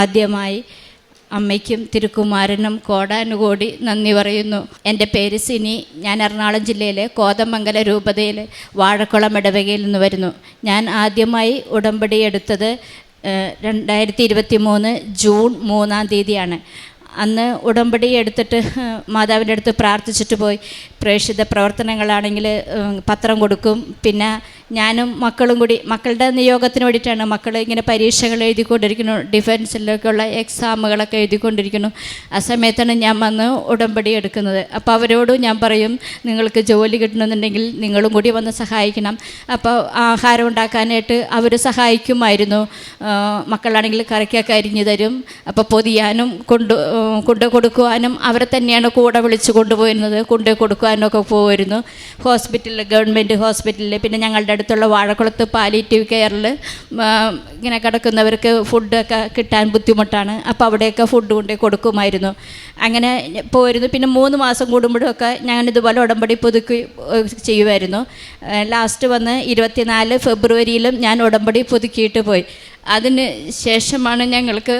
ആദ്യമായി അമ്മയ്ക്കും തിരുക്കുമാരനും കോടാനുകോടി നന്ദി പറയുന്നു. എന്റെ പേര് സിനി. ഞാൻ എറണാകുളം ജില്ലയിലെ കോതമംഗല രൂപതയിൽ വാഴക്കുളം ഇടവകയിൽ നിന്ന് വരുന്നു. ഞാൻ ആദ്യമായി ഉടമ്പടി എടുത്തത് രണ്ടായിരത്തി ഇരുപത്തി മൂന്ന് ജൂൺ മൂന്നാം തീയതിയാണ്. അന്ന് ഉടമ്പടി എടുത്തിട്ട് മാതാവിന്റെ അടുത്ത് പ്രാർത്ഥിച്ചിട്ട് പോയി. പ്രേക്ഷിത പ്രവർത്തനങ്ങളാണെങ്കിൽ പത്രം കൊടുക്കും. പിന്നെ ഞാനും മക്കളും കൂടി മക്കളുടെ നിയോഗത്തിന് വേണ്ടിയിട്ടാണ് മക്കൾ ഇങ്ങനെ പരീക്ഷകൾ എഴുതിക്കൊണ്ടിരിക്കുന്നു. ഡിഫൻസിലേക്കുള്ള എക്സാമുകളൊക്കെ എഴുതിക്കൊണ്ടിരിക്കുന്നു. ആ സമയത്താണ് ഞാൻ വന്ന് ഉടമ്പടി എടുക്കുന്നത്. അപ്പോൾ അവരോടും ഞാൻ പറയും നിങ്ങൾക്ക് ജോലി കിട്ടണമെന്നുണ്ടെങ്കിൽ നിങ്ങളും കൂടി വന്ന് സഹായിക്കണം. അപ്പോൾ ആഹാരം ഉണ്ടാക്കാനായിട്ട് അവർ സഹായിക്കുമായിരുന്നു. മക്കളാണെങ്കിൽ കറിക്കൊക്കെ അരിഞ്ഞു തരും. അപ്പോൾ പൊതിയാനും കൊണ്ട് കൊണ്ട് കൊടുക്കുവാനും അവരെ തന്നെയാണ് കൂടെ വിളിച്ചു കൊണ്ടുപോയിരുന്നത്. കൊണ്ട് കൊടുക്കുവാനും ഒക്കെ പോകുമായിരുന്നു ഹോസ്പിറ്റലിൽ ഗവൺമെന്റ് ഹോസ്പിറ്റലിൽ പിന്നെ ഞങ്ങളുടെ അടുത്തുള്ള വാഴക്കുളത്ത് പാലിറ്റീവ് കെയറിൽ ഇങ്ങനെ കിടക്കുന്നവർക്ക് ഫുഡൊക്കെ കിട്ടാൻ ബുദ്ധിമുട്ടാണ്. അപ്പോൾ അവിടെയൊക്കെ ഫുഡ് കൊണ്ട് കൊടുക്കുമായിരുന്നു. അങ്ങനെ പോയിരുന്നു. പിന്നെ മൂന്ന് മാസം കൂടുമ്പോഴൊക്കെ ഞാൻ ഇതുപോലെ ഉടമ്പടി പുതുക്കി ചെയ്യുമായിരുന്നു. ലാസ്റ്റ് വന്ന് ഇരുപത്തിനാല് ഫെബ്രുവരിയിലും ഞാൻ ഉടമ്പടി പുതുക്കിയിട്ട് പോയി. അതിന് ശേഷമാണ് ഞങ്ങൾക്ക്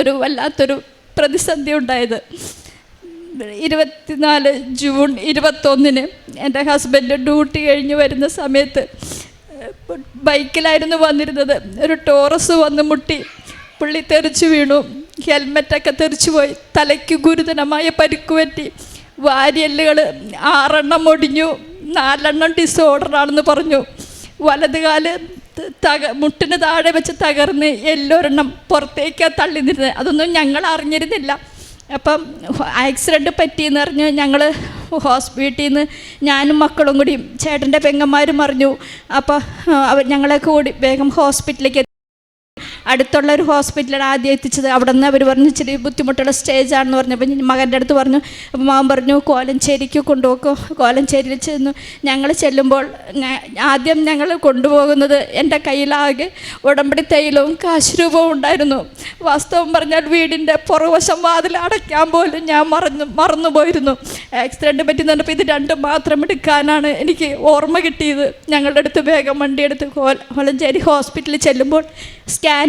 ഒരു വല്ലാത്തൊരു പ്രതിസന്ധി ഉണ്ടായത്. ഇരുപത്തിനാല് ജൂൺ ഇരുപത്തൊന്നിന് എന്റെ ഹസ്ബൻഡ് ഡ്യൂട്ടി കഴിഞ്ഞ് വരുന്ന സമയത്ത് ബൈക്കിലായിരുന്നു വന്നിരുന്നത്. ഒരു ടോറസ് വന്ന് മുട്ടി പുള്ളി തെറിച്ചു വീണു. ഹെൽമെറ്റൊക്കെ തെറിച്ചു പോയി. തലയ്ക്ക് ഗുരുതരമായ പരിക്ക് പറ്റി. വാരിയല്ലുകൾ ആറെണ്ണം ഒടിഞ്ഞു. നാലെണ്ണം ഡിസോർഡറാണെന്ന് പറഞ്ഞു. വലതുകാൽ തക മുട്ടിന് താഴെ വെച്ച് തകർന്ന് എല്ലൊരെണ്ണം തള്ളി നിന്നത് അതൊന്നും ഞങ്ങൾ അറിഞ്ഞിരുന്നില്ല. അപ്പം ആക്സിഡന്റ് പറ്റിയെന്ന് അറിഞ്ഞ് ഞങ്ങൾ ഹോസ്പിറ്റലിൽ നിന്ന് ഞാനും മക്കളും കൂടി ചേട്ടന്റെ പെങ്ങന്മാരും അറിഞ്ഞു. അപ്പോൾ അവർ ഞങ്ങളെ കൂടി വേഗം ഹോസ്പിറ്റലിലേക്ക് അടുത്തുള്ള ഒരു ഹോസ്പിറ്റലാണ് ആദ്യം എത്തിച്ചത്. അവിടെ നിന്ന് അവർ പറഞ്ഞു ഇച്ചിരി ബുദ്ധിമുട്ടുള്ള സ്റ്റേജ് ആണെന്ന് പറഞ്ഞപ്പോൾ അപ്പം മകന്റെ അടുത്ത് പറഞ്ഞു അപ്പോൾ മാമൻ പറഞ്ഞു കോലഞ്ചേരിക്ക് കൊണ്ടുപോക്കോ. കോലഞ്ചേരിയിൽ ചെന്നു. ഞങ്ങൾ ചെല്ലുമ്പോൾ ആദ്യം ഞങ്ങൾ കൊണ്ടുപോകുന്നത് എന്റെ കയ്യിലാകെ ഉടമ്പടി തൈലവും കാശുരൂപവും ഉണ്ടായിരുന്നു. വാസ്തവം പറഞ്ഞാൽ വീടിന്റെ പുറവശം വാതിൽ അടയ്ക്കാൻ പോലും ഞാൻ മറന്നു മറന്നുപോയിരുന്നു. ആക്സിഡന്റ് പറ്റി പറഞ്ഞപ്പോൾ ഇത് രണ്ടും മാത്രം എടുക്കാനാണ് എനിക്ക് ഓർമ്മ കിട്ടിയത്. ഞങ്ങളുടെ അടുത്ത് വേഗം വണ്ടിയെടുത്ത് കോല കോലഞ്ചേരി ഹോസ്പിറ്റലിൽ ചെല്ലുമ്പോൾ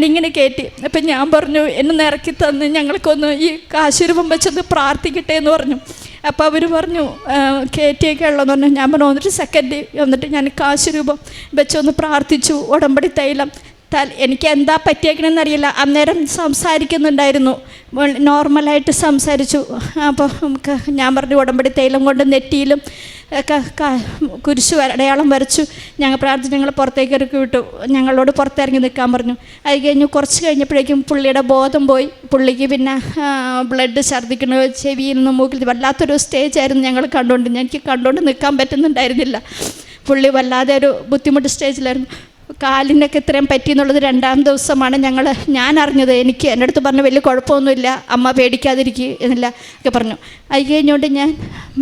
സ്കാനിങ്ങിന് കയറ്റി അപ്പം ഞാൻ പറഞ്ഞു എന്നെ നിറക്കി തന്ന് ഞങ്ങൾക്കൊന്ന് ഈ കാശുരൂപം വെച്ചൊന്ന് പ്രാർത്ഥിക്കട്ടെ എന്ന് പറഞ്ഞു. അപ്പോൾ അവർ പറഞ്ഞു കയറ്റിയൊക്കെ ഉള്ളതെന്ന് പറഞ്ഞു. ഞാൻ പറഞ്ഞു വന്നിട്ട് സെക്കൻഡ് വന്നിട്ട് ഞാൻ കാശുരൂപം വെച്ചൊന്ന് പ്രാർത്ഥിച്ചു ഉടമ്പടി തൈലം. തൽ എനിക്ക് എന്താ പറ്റിയേക്കണമെന്ന് അറിയില്ല. അന്നേരം സംസാരിക്കുന്നുണ്ടായിരുന്നു. നോർമലായിട്ട് സംസാരിച്ചു. അപ്പോൾ നമുക്ക് ഞാൻ പറഞ്ഞു ഉടമ്പടി തൈലം കൊണ്ട് നെറ്റിയിലും കുരിശ് അടയാളം വരച്ചു. ഞങ്ങൾ പ്രാർത്ഥിച്ച് ഞങ്ങൾ പുറത്തേക്ക് ഇറക്കി വിട്ടു. ഞങ്ങളോട് പുറത്തിറങ്ങി നിൽക്കാൻ പറഞ്ഞു. അത് കഴിഞ്ഞ് കുറച്ച് കഴിഞ്ഞപ്പോഴേക്കും പുള്ളിയുടെ ബോധം പോയി. പുള്ളിക്ക് പിന്നെ ബ്ലഡ് ഛർദ്ദിക്കണ ചെവിയിൽ നിന്ന് മൂക്കിൽ വല്ലാത്തൊരു സ്റ്റേജ് ആയിരുന്നു ഞങ്ങൾ കണ്ടുകൊണ്ട്. എനിക്ക് കണ്ടുകൊണ്ട് നിൽക്കാൻ പറ്റുന്നുണ്ടായിരുന്നില്ല. പുള്ളി വല്ലാതെ ഒരു ബുദ്ധിമുട്ട് സ്റ്റേജിലായിരുന്നു കാലിനൊക്കെ ഇത്രയും പറ്റി എന്നുള്ളത് രണ്ടാം ദിവസമാണ് ഞങ്ങൾ ഞാൻ അറിഞ്ഞത്. എനിക്ക് എന്റെ അടുത്ത് പറഞ്ഞു വലിയ കുഴപ്പമൊന്നുമില്ല. അമ്മ പേടിക്കാതിരിക്കുക എന്നില്ല ഒക്കെ പറഞ്ഞു. അത് കഴിഞ്ഞുകൊണ്ട് ഞാൻ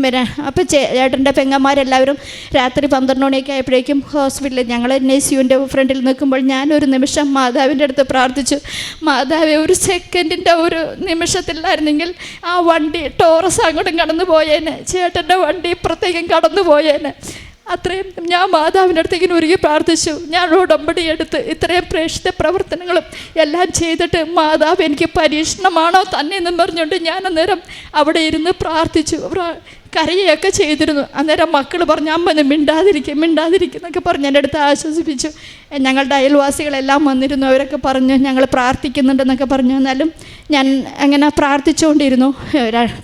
പിന്നെ അപ്പോൾ ചേട്ടന്റെ പെങ്ങന്മാരെല്ലാവരും രാത്രി പന്ത്രണ്ട് മണിയൊക്കെ ആയപ്പോഴേക്കും ഹോസ്പിറ്റലിൽ ഞങ്ങൾ എൻ എസ് യുവിന്റെ ഫ്രണ്ടിൽ നിൽക്കുമ്പോൾ ഞാൻ ഒരു നിമിഷം മാതാവിന്റെ അടുത്ത് പ്രാർത്ഥിച്ചു. മാതാവെ ഒരു സെക്കൻഡിന്റെ ഒരു നിമിഷത്തിലായിരുന്നെങ്കിൽ ആ വണ്ടി ടോറസ് അങ്ങോട്ടും കടന്നു പോയേനെ ചേട്ടന്റെ വണ്ടി ഇപ്പുറത്തേക്കും കടന്നു പോയേനെ അത്രയും ഞാൻ മാതാവിന്റെ അടുത്ത് ഇങ്ങനെ ഒരുങ്ങി പ്രാർത്ഥിച്ചു. ഞാൻ ഉടമ്പടി എടുത്ത് ഇത്രയും പ്രേക്ഷിത പ്രവർത്തനങ്ങളും എല്ലാം ചെയ്തിട്ട് മാതാവ് എനിക്ക് പരീക്ഷണമാണോ തന്നെ എന്നും പറഞ്ഞുകൊണ്ട് ഞാൻ അന്നേരം അവിടെ ഇരുന്ന് പ്രാർത്ഥിച്ചു. പ്രാ- കരയുകയൊക്കെ ചെയ്തിരുന്നു. അന്നേരം മക്കൾ പറഞ്ഞു അമ്മ ഒന്ന് മിണ്ടാതിരിക്കും മിണ്ടാതിരിക്കും എന്നൊക്കെ പറഞ്ഞ് എന്റെ അടുത്ത് ആശ്വസിപ്പിച്ചു. ഞങ്ങളുടെ അയൽവാസികളെല്ലാം വന്നിരുന്നു. അവരൊക്കെ പറഞ്ഞു ഞങ്ങൾ പ്രാർത്ഥിക്കുന്നുണ്ടെന്നൊക്കെ പറഞ്ഞു. എന്നാലും ഞാൻ അങ്ങനെ പ്രാർത്ഥിച്ചുകൊണ്ടിരുന്നു.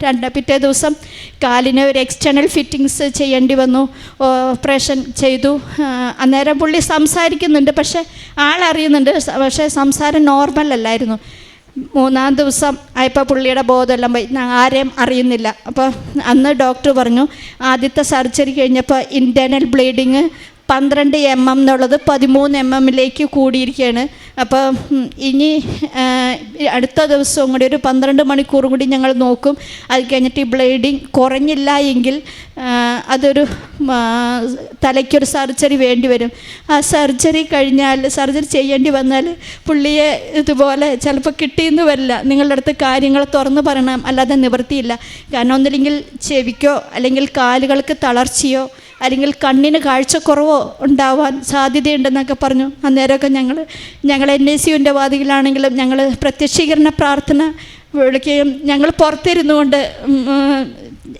രണ്ട് പിറ്റേ ദിവസം കാലിന് ഒരു എക്സ്റ്റേണൽ ഫിറ്റിങ്സ് ചെയ്യേണ്ടി വന്നു. ഓപ്പറേഷൻ ചെയ്തു. അന്നേരം പുള്ളി സംസാരിക്കുന്നുണ്ട്. പക്ഷേ ആളറിയുന്നുണ്ട്. പക്ഷേ സംസാരം നോർമൽ അല്ലായിരുന്നു. മൂന്നാം ദിവസം ആയപ്പോൾ പുള്ളിയുടെ ബോധമെല്ലാം പോയി. ആരെയും അറിയുന്നില്ല. അപ്പോൾ അന്ന് ഡോക്ടർ പറഞ്ഞു ആദ്യത്തെ സർജറി കഴിഞ്ഞപ്പോൾ ഇന്റേർണൽ ബ്ലീഡിങ് പന്ത്രണ്ട് എം എം എന്നുള്ളത് പതിമൂന്ന് എം എമ്മിലേക്ക് കൂടിയിരിക്കുകയാണ് അപ്പോൾ ഇനി അടുത്ത ദിവസവും കൂടി ഒരു പന്ത്രണ്ട് മണിക്കൂറും കൂടി ഞങ്ങൾ നോക്കും. അത് കഴിഞ്ഞിട്ട് ഈ ബ്ലീഡിങ് കുറഞ്ഞില്ല എങ്കിൽ അതൊരു തലയ്ക്കൊരു സർജറി വേണ്ടി വരും. ആ സർജറി കഴിഞ്ഞാൽ സർജറി ചെയ്യേണ്ടി വന്നാൽ പുള്ളിയെ ഇതുപോലെ ചിലപ്പോൾ കിട്ടിയെന്ന് വരില്ല നിങ്ങളുടെ അടുത്ത് കാര്യങ്ങൾ തുറന്നു പറയണം അല്ലാതെ നിവൃത്തിയില്ല. കാരണം ഒന്നില്ലെങ്കിൽ ചെവിക്കോ അല്ലെങ്കിൽ കാലുകൾക്ക് തളർച്ചയോ അല്ലെങ്കിൽ കണ്ണിന് കാഴ്ചക്കുറവോ ഉണ്ടാവാൻ സാധ്യതയുണ്ടെന്നൊക്കെ പറഞ്ഞു. അന്നേരമൊക്കെ ഞങ്ങൾ ഞങ്ങൾ എൻ ഐ സിയുന്റെ വാദികളാണെങ്കിലും ഞങ്ങൾ പ്രത്യക്ഷീകരണ പ്രാർത്ഥന വിളിക്കുകയും ഞങ്ങൾ പുറത്തിരുന്നു കൊണ്ട്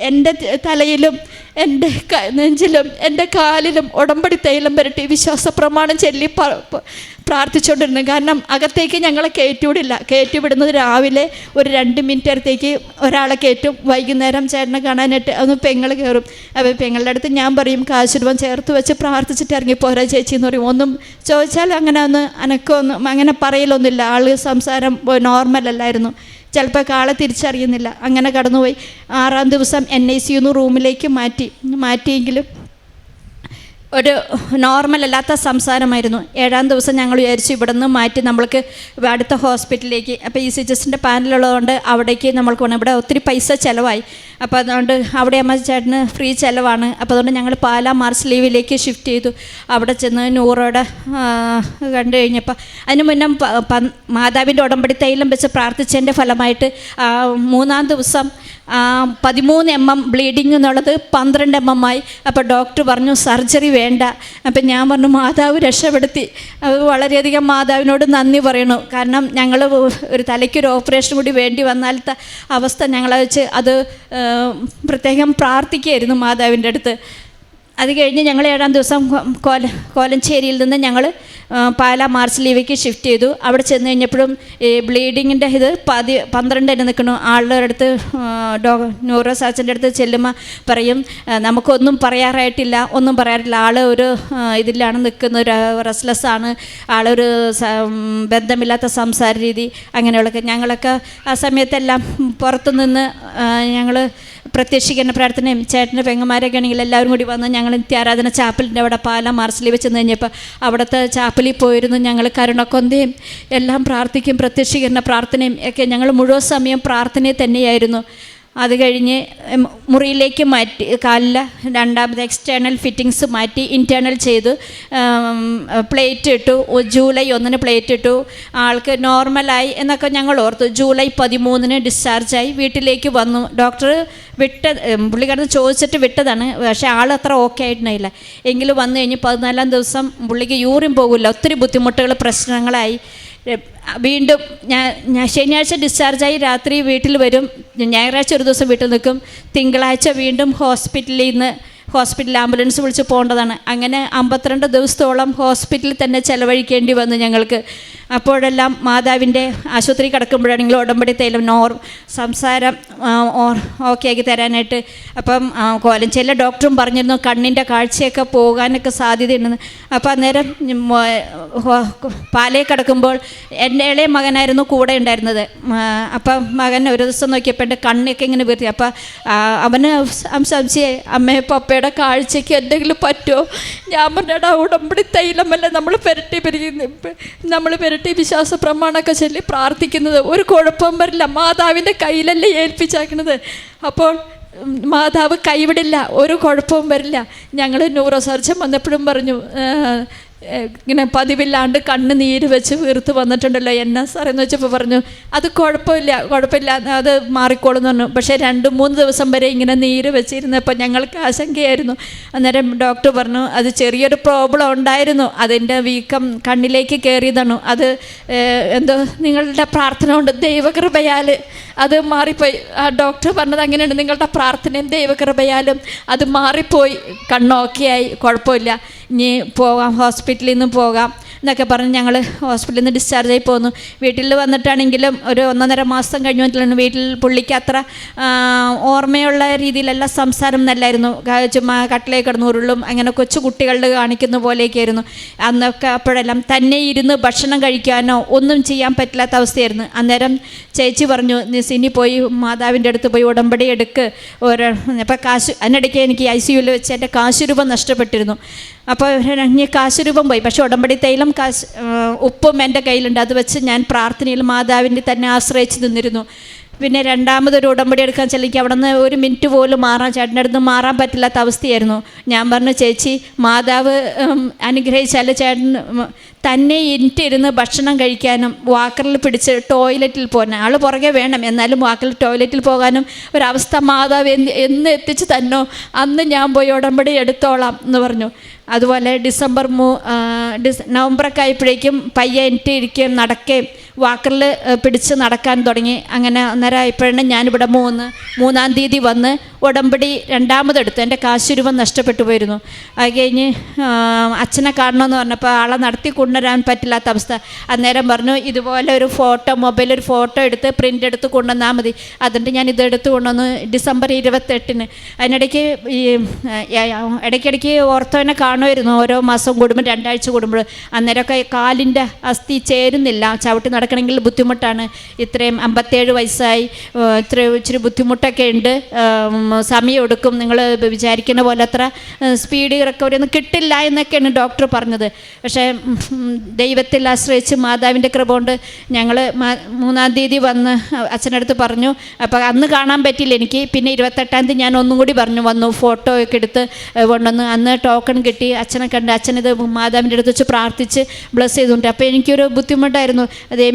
എന്റെ തലയിലും എന്റെ നെഞ്ചിലും എന്റെ കാലിലും ഉടമ്പടി തൈലം പുരട്ടി വിശ്വാസ പ്രമാണം ചൊല്ലി പ്രാർത്ഥിച്ചുകൊണ്ടിരുന്നു. കാരണം അകത്തേക്ക് ഞങ്ങളെ കയറ്റിവിടില്ല. കയറ്റി വിടുന്നത് രാവിലെ ഒരു രണ്ട് മിനിറ്റ് അടുത്തേക്ക് ഒരാളെ കയറ്റും. വൈകുന്നേരം ചേട്ടനെ കാണാനായിട്ട് അതൊന്ന് പെങ്ങൾ കയറും. അപ്പോൾ പെങ്ങളുടെ അടുത്ത് ഞാൻ പറയും കാശുരൂപം ചേർത്ത് വെച്ച് പ്രാർത്ഥിച്ചിട്ട് ഇറങ്ങി പോരാ ചേച്ചി എന്ന് പറയും. ഒന്നും ചോദിച്ചാൽ അങ്ങനെ ഒന്ന് അനക്കൊന്നും അങ്ങനെ പറയലൊന്നുമില്ല. ആൾ സംസാരം നോർമൽ അല്ലായിരുന്നു. ചിലപ്പോൾ കാളെ തിരിച്ചറിയുന്നില്ല. അങ്ങനെ കടന്നുപോയി. ആറാം ദിവസം എൻ ഐ സി റൂമിലേക്ക് മാറ്റി. മാറ്റിയെങ്കിലും ഒരു നോർമൽ അല്ലാത്ത സംസാരമായിരുന്നു. ഏഴാം ദിവസം ഞങ്ങൾ വിചാരിച്ചു ഇവിടെ നിന്ന് മാറ്റി നമ്മൾക്ക് അടുത്ത ഹോസ്പിറ്റലിലേക്ക് അപ്പോൾ ഈ സിജസിന്റെ പാനലുള്ളതുകൊണ്ട് അവിടേക്ക് നമ്മൾക്ക് വേണം. ഇവിടെ ഒത്തിരി പൈസ ചിലവായി. അപ്പോൾ അതുകൊണ്ട് അവിടെ അമ്മ ചേട്ടന് ഫ്രീ ചിലവാണ്. അപ്പോൾ അതുകൊണ്ട് ഞങ്ങൾ പാലാ മാർച്ച് ലീവിലേക്ക് ഷിഫ്റ്റ് ചെയ്തു. അവിടെ ചെന്ന് നൂറോടെ കണ്ടു കഴിഞ്ഞപ്പോൾ അതിന് മുന്നേ മാതാവിന്റെ ഉടമ്പടി തൈലം വെച്ച് പ്രാർത്ഥിച്ചതിന്റെ ഫലമായിട്ട് മൂന്നാം ദിവസം പതിമൂന്ന് എം എം ബ്ലീഡിങ് എന്നുള്ളത് പന്ത്രണ്ട് എം എം ആയി. അപ്പോൾ ഡോക്ടർ പറഞ്ഞു സർജറി വേണ്ട. അപ്പം ഞാൻ പറഞ്ഞു മാതാവ് രക്ഷപ്പെടുത്തി. വളരെയധികം മാതാവിനോട് നന്ദി പറയണു. കാരണം ഞങ്ങൾ ഒരു തലയ്ക്കൊരു ഓപ്പറേഷൻ കൂടി വേണ്ടി വന്നാലത്തെ അവസ്ഥ ഞങ്ങളെ വെച്ച് അത് പ്രത്യേകം പ്രാർത്ഥിക്കുകയായിരുന്നു മാതാവിന്റെ അടുത്ത്. അത് കഴിഞ്ഞ് ഞങ്ങൾ ഏഴാം ദിവസം കോല കോലഞ്ചേരിയിൽ നിന്ന് ഞങ്ങൾ പാല മാർച്ച് ലീവിക്ക് ഷിഫ്റ്റ് ചെയ്തു. അവിടെ ചെന്ന് കഴിഞ്ഞപ്പോഴും ഈ ബ്ലീഡിങ്ങിന്റെ ഇത് പതി പന്ത്രണ്ടിന് നിൽക്കണു ആളുടെ അടുത്ത് ഡോ ന്യൂറോ സർജന്റെ അടുത്ത് ചെല്ലുമ്പോൾ പറയും നമുക്കൊന്നും പറയാറായിട്ടില്ല ഒന്നും പറയാറില്ല. ആൾ ഒരു ഇതിലാണ് നിൽക്കുന്ന ഒരു റെസ്ലെസ് ആണ്. ആളൊരു ബന്ധമില്ലാത്ത സംസാര രീതി അങ്ങനെയുള്ളൊക്കെ. ഞങ്ങളൊക്കെ ആ സമയത്തെല്ലാം പുറത്തുനിന്ന് ഞങ്ങൾ പ്രത്യക്ഷിക്കുന്ന പ്രാർത്ഥനയും ചേട്ടന്റെ പെങ്ങന്മാരൊക്കെ ആണെങ്കിൽ എല്ലാവരും കൂടി വന്ന് ഞങ്ങൾ നിത്യാരാധന ചാപ്പലിന്റെ അവിടെ പാല മാർച്ചിൽ വെച്ച് കഴിഞ്ഞപ്പോൾ അവിടുത്തെ ചാപ്പലിൽ പോയിരുന്നു ഞങ്ങൾ കരുണക്കൊന്തയും എല്ലാം പ്രാർത്ഥിക്കും പ്രത്യക്ഷീകരണ പ്രാർത്ഥനയും ഒക്കെ ഞങ്ങൾ മുഴുവൻ സമയം പ്രാർത്ഥനയെ തന്നെയായിരുന്നു. അത് കഴിഞ്ഞ് മുറിയിലേക്ക് മാറ്റി കാലിൽ രണ്ടാമത് എക്സ്റ്റേണൽ ഫിറ്റിങ്സ് മാറ്റി ഇന്റേർണൽ ചെയ്തു. പ്ലേറ്റ് ഇട്ടു. ജൂലൈ ഒന്നിന് പ്ലേറ്റ് ഇട്ടു. ആൾക്ക് നോർമലായി എന്നൊക്കെ ഞങ്ങൾ ഓർത്തു. ജൂലൈ പതിമൂന്നിന് ഡിസ്ചാർജായി വീട്ടിലേക്ക് വന്നു. ഡോക്ടർ വിട്ട പുള്ളി പുള്ളിക്കാരന് ചോദിച്ചിട്ട് വിട്ടതാണ്. പക്ഷേ ആൾ അത്ര ഓക്കെ ആയിട്ടുണ്ടായില്ല. എങ്കിലും വന്നു കഴിഞ്ഞ് പതിനാലാം ദിവസം പുള്ളിക്ക് യൂറിൻ പോകില്ല ഒത്തിരി ബുദ്ധിമുട്ടുകൾ പ്രശ്നങ്ങളായി. വീണ്ടും ഞാൻ ഞാൻ ശനിയാഴ്ച ഡിസ്ചാർജായി രാത്രി വീട്ടിൽ വരും. ഞായറാഴ്ച ഒരു ദിവസം വീട്ടിൽ നിൽക്കും. തിങ്കളാഴ്ച വീണ്ടും ഹോസ്പിറ്റലിൽ നിന്ന് ഹോസ്പിറ്റൽ ആംബുലൻസ് വിളിച്ച് പോകേണ്ടതാണ്. അങ്ങനെ അമ്പത്തിരണ്ട് ദിവസത്തോളം ഹോസ്പിറ്റലിൽ തന്നെ ചിലവഴിക്കേണ്ടി വന്നു ഞങ്ങൾക്ക്. അപ്പോഴെല്ലാം മാതാവിന്റെ ആശുപത്രി കിടക്കുമ്പോഴാണെങ്കിലും ഉടമ്പടി തൈലം നോർ സംസാരം ഓക്കെ ആക്കി തരാനായിട്ട്. അപ്പം കോലം കോലഞ്ചേരിയിലെ ഡോക്ടറും പറഞ്ഞിരുന്നു കണ്ണിന്റെ കാഴ്ചയൊക്കെ പോകാനൊക്കെ സാധ്യതയുണ്ടെന്ന്. അപ്പോൾ അന്നേരം പാലേ കിടക്കുമ്പോൾ എന്റെ ഇളയ മകനായിരുന്നു കൂടെ ഉണ്ടായിരുന്നത്. അപ്പം മകൻ ഒരു ദിവസം നോക്കിയപ്പോൾ എന്റെ കണ്ണൊക്കെ ഇങ്ങനെ വീർത്തി. അപ്പം അവന് സംശയം അമ്മയെ പപ്പയുടെ കാഴ്ചയ്ക്ക് എന്തെങ്കിലും പറ്റുമോ? ഞാൻ പറഞ്ഞാടാ ഉടമ്പടി തൈലമല്ല നമ്മൾ പെരട്ടി പെരുകി നമ്മൾ പെരട്ടി വിശ്വാസ പ്രമാണമൊക്കെ ചൊല്ലി പ്രാർത്ഥിക്കുന്നത്. ഒരു കുഴപ്പം വരില്ല. മാതാവിന്റെ കയ്യിലല്ലേ ഏൽപ്പിച്ചേക്കണത്. അപ്പോൾ മാതാവ് കൈവിടില്ല. ഒരു കുഴപ്പവും വരില്ല. ഞങ്ങൾ ന്യൂറോ സർജൻ വന്നപ്പോഴും പറഞ്ഞു "ആ, ഏ, ഇങ്ങനെ പതിവില്ലാണ്ട് കണ്ണ് നീര് വെച്ച് വീർത്ത് വന്നിട്ടുണ്ടല്ലോ എന്നാ എന്ന് വെച്ചപ്പോൾ പറഞ്ഞു അത് കുഴപ്പമില്ല കുഴപ്പമില്ല അത് മാറിക്കോളും എന്ന് പറഞ്ഞു. പക്ഷേ രണ്ട് മൂന്ന് ദിവസം വരെ ഇങ്ങനെ നീര് വെച്ചിരുന്നപ്പോൾ ഞങ്ങൾക്ക് ആശങ്കയായിരുന്നു. അന്നേരം ഡോക്ടർ പറഞ്ഞു അത് ചെറിയൊരു പ്രോബ്ലം ഉണ്ടായിരുന്നു അതിന്റെ വീക്കം കണ്ണിലേക്ക് കയറിയതാണ് അത് എന്തോ നിങ്ങളുടെ പ്രാർത്ഥന കൊണ്ട് ദൈവകൃപയാൽ അത് മാറിപ്പോയി. ആ ഡോക്ടർ പറഞ്ഞത് അങ്ങനെയുണ്ട്. നിങ്ങളുടെ പ്രാർത്ഥനയും ദൈവകൃപയാലും അത് മാറിപ്പോയി. കണ്ണോക്കെയായി. കുഴപ്പമില്ല. ഇനി പോകാം. ഹോസ്പിറ്റലിൽ നിന്ന് പോകാം. എന്നൊക്കെ പറഞ്ഞ് ഞങ്ങൾ ഹോസ്പിറ്റലിൽ നിന്ന് ഡിസ്ചാർജ് ആയി പോന്നു. വീട്ടിൽ വന്നിട്ടാണെങ്കിലും ഒരു ഒന്നൊന്നര മാസം കഴിഞ്ഞ് വന്നിട്ടുള്ള വീട്ടിൽ പുള്ളിക്ക് അത്ര ഓർമ്മയുള്ള രീതിയിലല്ല സംസാരം നല്ലായിരുന്നു ചുമ്മാ കട്ടിലേ കിടന്ന് ഉരുളും അങ്ങനെ കൊച്ചു കുട്ടികളിൽ കാണിക്കുന്ന പോലെയൊക്കെയായിരുന്നു. അന്നൊക്കെ അപ്പോഴെല്ലാം തന്നെ ഇരുന്ന് ഭക്ഷണം കഴിക്കാനോ ഒന്നും ചെയ്യാൻ പറ്റില്ലാത്ത അവസ്ഥയായിരുന്നു. അന്നേരം ചേച്ചി പറഞ്ഞു സിനി പോയി മാതാവിന്റെ അടുത്ത് പോയി ഉടമ്പടി എടുക്ക്. ഓരോ ഇപ്പം കാശ് അതിനിടയ്ക്ക് എനിക്ക് ഐ സി യുവിൽ വെച്ച് എന്റെ കാശ് രൂപം നഷ്ടപ്പെട്ടിരുന്നു. അപ്പോൾ ഇനി കാശ് രൂപം പോയി. പക്ഷേ ഉടമ്പടി തൈലം കാശ് ഉപ്പും എന്റെ കയ്യിലുണ്ട്. അത് വെച്ച് ഞാൻ പ്രാർത്ഥനയിൽ മാതാവിന്റെ തന്നെ ആശ്രയിച്ച് നിന്നിരുന്നു. പിന്നെ രണ്ടാമതൊരു ഉടമ്പടി എടുക്കാൻ ചെല്ലിക്ക് അവിടെ നിന്ന് ഒരു മിനിറ്റ് പോലും മാറാൻ ചേട്ടന്റെ മാറാൻ പറ്റില്ലാത്ത അവസ്ഥയായിരുന്നു. ഞാൻ പറഞ്ഞു ചേച്ചി മാതാവ് അനുഗ്രഹിച്ചാൽ ചേട്ടൻ തന്നെ ഇരുന്ന് ഭക്ഷണം കഴിക്കാനും വാക്കറിൽ പിടിച്ച് ടോയ്ലറ്റിൽ പോകാനും ആൾ പുറകെ വേണം. എന്നാലും വാക്കറിൽ ടോയ്ലറ്റിൽ പോകാനും ഒരവസ്ഥ മാതാവ് എന്ന് എത്തിച്ച് തന്നോ? അന്ന് ഞാൻ പോയി ഉടമ്പടി എടുത്തോളാം എന്ന് പറഞ്ഞു. അതുപോലെ ഡിസംബർ മൂ ഡിസ് നവംബറൊക്കെ ആയപ്പോഴേക്കും പയ്യെ ഇരിക്കുകയും നടക്കുകയും വാക്കറിൽ പിടിച്ച് നടക്കാൻ തുടങ്ങി. അങ്ങനെ അന്നേരം ആയപ്പോഴാണ് ഞാനിവിടെ മൂന്ന് മൂന്നാം തീയതി വന്ന് ഉടമ്പടി രണ്ടാമതെടുത്ത്. എന്റെ കാശുരൂപം നഷ്ടപ്പെട്ടു പോയിരുന്നു. അത് കഴിഞ്ഞ് അച്ഛനെ കാണണമെന്ന് പറഞ്ഞപ്പോൾ ആളെ നടത്തി കൊണ്ടുവരാൻ പറ്റില്ലാത്ത അവസ്ഥ. അന്നേരം പറഞ്ഞു ഇതുപോലെ ഒരു ഫോട്ടോ മൊബൈൽ ഒരു ഫോട്ടോ എടുത്ത് പ്രിന്റ് എടുത്ത് കൊണ്ടുവന്നാൽ മതി. അതുകൊണ്ട് ഞാൻ ഇത് എടുത്ത് കൊണ്ടുവന്ന് ഡിസംബർ ഇരുപത്തെട്ടിന്. അതിനിടയ്ക്ക് ഈ ഇടയ്ക്കിടയ്ക്ക് ഓർത്തോനെ കാണുമായിരുന്നു. ഓരോ മാസം കൂടുമ്പോൾ രണ്ടാഴ്ച കൂടുമ്പോൾ. അന്നേരമൊക്കെ കാലിന്റെ അസ്ഥി ചേരുന്നില്ല. ചവിട്ടി നടക്കണമെങ്കിൽ ബുദ്ധിമുട്ടാണ്. ഇത്രയും അമ്പത്തേഴ് വയസ്സായി ഇത്ര ഇച്ചിരി ബുദ്ധിമുട്ടൊക്കെ ഉണ്ട്. സമയം എടുക്കും. നിങ്ങൾ വിചാരിക്കുന്ന പോലെ അത്ര സ്പീഡ് റിക്കവറി ഒന്നും കിട്ടില്ല എന്നൊക്കെയാണ് ഡോക്ടർ പറഞ്ഞത്. പക്ഷേ ദൈവത്തിൽ ആശ്രയിച്ച് മാതാവിന്റെ കൃപ കൊണ്ട് ഞങ്ങൾ മൂന്നാം തീയതി വന്ന് അച്ഛനടുത്ത് പറഞ്ഞു അപ്പോൾ അന്ന് കാണാൻ പറ്റില്ല എനിക്ക്. പിന്നെ ഇരുപത്തെട്ടാം തീയതി ഞാൻ ഒന്നും കൂടി പറഞ്ഞു വന്നു ഫോട്ടോ ഒക്കെ എടുത്ത് കൊണ്ടുവന്ന്. അന്ന് ടോക്കൺ കിട്ടി അച്ഛനെ കണ്ട് അച്ഛനത് മാതാവിന്റെ അടുത്ത് വെച്ച് പ്രാർത്ഥിച്ച് ബ്ലസ് ചെയ്തുകൊണ്ട്. അപ്പോൾ എനിക്കൊരു ബുദ്ധിമുട്ടായിരുന്നു.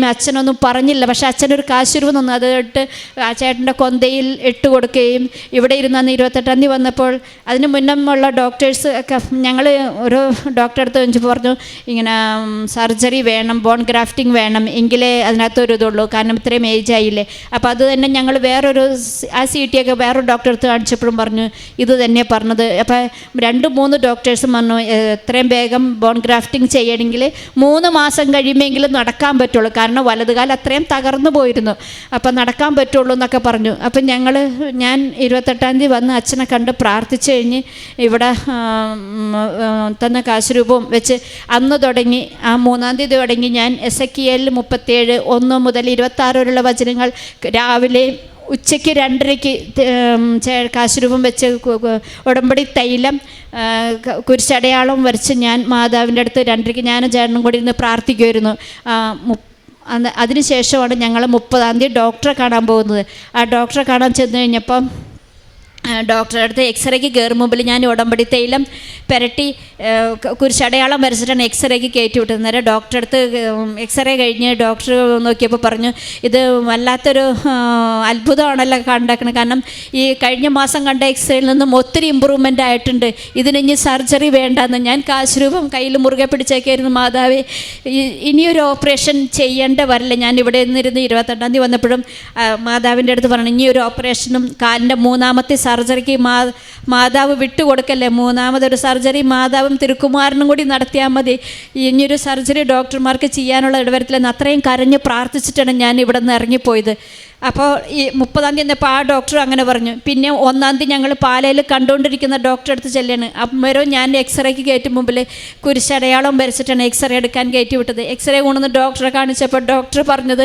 അതേമേ അച്ഛനൊന്നും പറഞ്ഞില്ല. പക്ഷെ അച്ഛനൊരു കാശുരൂപം തന്നു അത് ഇട്ട് ആ ചേട്ടന്റെ കൊന്തയിൽ ഇട്ട് കൊടുക്കുകയും ഇവിടെ ഇരുന്ന് അന്ന് ഇരുപത്തെട്ടാം തീയതി വന്നപ്പോൾ അതിന് മുന്നമുള്ള ഡോക്ടേഴ്സ് ഒക്കെ ഞങ്ങൾ ഒരു ഡോക്ടറെ അടുത്ത് വെച്ച് പറഞ്ഞു ഇങ്ങനെ സർജറി വേണം ബോൺ ഗ്രാഫ്റ്റിംഗ് വേണം എങ്കിലേ അതിനകത്തൊരു ഇതുള്ളൂ. കാരണം ഇത്രയും ഏജ് ആയില്ലേ. അപ്പോൾ അത് തന്നെ ഞങ്ങൾ വേറൊരു ആ സി ടി ഒക്കെ വേറൊരു ഡോക്ടറെ അടുത്ത് കാണിച്ചപ്പോഴും പറഞ്ഞു ഇത് തന്നെ പറഞ്ഞത്. അപ്പോൾ രണ്ട് മൂന്ന് ഡോക്ടേഴ്സും പറഞ്ഞു എത്രയും വേഗം ബോൺ ഗ്രാഫ്റ്റിംഗ് ചെയ്യണമെങ്കിൽ മൂന്ന് മാസം കഴിയുമെങ്കിലും നടക്കാൻ പറ്റുള്ളൂ. വലതുകാലം അത്രയും തകർന്നു പോയിരുന്നു. അപ്പം നടക്കാൻ പറ്റുള്ളൂ എന്നൊക്കെ പറഞ്ഞു. അപ്പം ഞങ്ങൾ ഞാൻ ഇരുപത്തെട്ടാം തീയതി വന്ന് അച്ഛനെ കണ്ട് പ്രാർത്ഥിച്ച് കഴിഞ്ഞ് ഇവിടെ തന്ന കാശുരൂപവും വെച്ച് അന്ന് തുടങ്ങി ആ മൂന്നാം തീയതി തുടങ്ങി ഞാൻ എസ് എ കി എല്ലിൽ മുപ്പത്തേഴ് ഒന്ന് മുതൽ ഇരുപത്താറ് വരെയുള്ള വചനങ്ങൾ രാവിലെ ഉച്ചയ്ക്ക് രണ്ടരയ്ക്ക് കാശുരൂപം വെച്ച് ഉടമ്പടി തൈലം കുരിശടയാളം വരച്ച് ഞാൻ മാതാവിന്റെ അടുത്ത് രണ്ടരയ്ക്ക് ഞാനും ചേട്ടനും കൂടി ഇരുന്ന് പ്രാർത്ഥിക്കുമായിരുന്നു അതിനുശേഷമാണ് ഞങ്ങൾ മുപ്പതാം തീയതി ഡോക്ടറെ കാണാൻ പോകുന്നത്. ആ ഡോക്ടറെ കാണാൻ ചെന്ന് കഴിഞ്ഞപ്പം ആ, ഡോക്ടറുടെ അടുത്ത് എക്സ്റേക്ക് കയറും മുമ്പിൽ ഞാൻ ഉടമ്പടി തൈലം പുരട്ടി കുരിശടയാളം വരച്ചിട്ടാണ് എക്സ്റേക്ക് കയറ്റി വിട്ടത് നേരെ ഡോക്ടറെ അടുത്ത് എക്സ്റേ കഴിഞ്ഞ് ഡോക്ടർ നോക്കിയപ്പോൾ പറഞ്ഞു ഇത് വല്ലാത്തൊരു അത്ഭുതമാണല്ലോ കണ്ടേക്കണത് കാരണം ഈ കഴിഞ്ഞ മാസം കണ്ട എക്സ്റേയിൽ നിന്നും ഒത്തിരി ഇമ്പ്രൂവ്മെന്റ് ആയിട്ടുണ്ട്. ഇതിനിഞ്ഞ് സർജറി വേണ്ടെന്ന് ഞാൻ കാശ് രൂപം കയ്യിൽ മുറുകെ പിടിച്ചേക്കായിരുന്നു. മാതാവേ ഇനിയൊരു ഓപ്പറേഷൻ ചെയ്യേണ്ട വരില്ല. ഞാൻ ഇവിടെ നിന്നിരുന്ന് ഇരുപത്തെട്ടാം തീയതി വന്നപ്പോഴും മാതാവിന്റെ അടുത്ത് പറഞ്ഞു ഇനിയൊരു ഓപ്പറേഷനും കാലിന്റെ മൂന്നാമത്തെ സർജറിക്ക് മാ മാതാവ് വിട്ടുകൊടുക്കല്ലേ? മൂന്നാമതൊരു സർജറി മാതാവും തിരുക്കുമാരനും കൂടി നടത്തിയാൽ മതി. ഇനിയൊരു സർജറി ഡോക്ടർമാർക്ക് ചെയ്യാനുള്ള ഇടവരത്തിലെന്ന് അത്രയും കരഞ്ഞ് പ്രാർത്ഥിച്ചിട്ടാണ് ഞാൻ ഇവിടെ നിന്ന് ഇറങ്ങിപ്പോയത്. അപ്പോൾ ഈ മുപ്പതാം തീയതി എന്നപ്പോൾ ആ ഡോക്ടർ അങ്ങനെ പറഞ്ഞു. പിന്നെ ഒന്നാം തീയതി ഞങ്ങൾ പാലയിൽ കണ്ടുകൊണ്ടിരിക്കുന്ന ഡോക്ടറെ അടുത്ത് ചെല്ലാണ്. അമ്മരോ ഞാൻ എക്സ്റേക്ക് കയറ്റും മുമ്പിൽ കുരിശടയാളം വരച്ചിട്ടാണ് എക്സ്റേ എടുക്കാൻ കയറ്റി വിട്ടത്. എക്സ്റേ കൊണ്ടുവന്ന് ഡോക്ടറെ കാണിച്ചപ്പോൾ ഡോക്ടർ പറഞ്ഞത്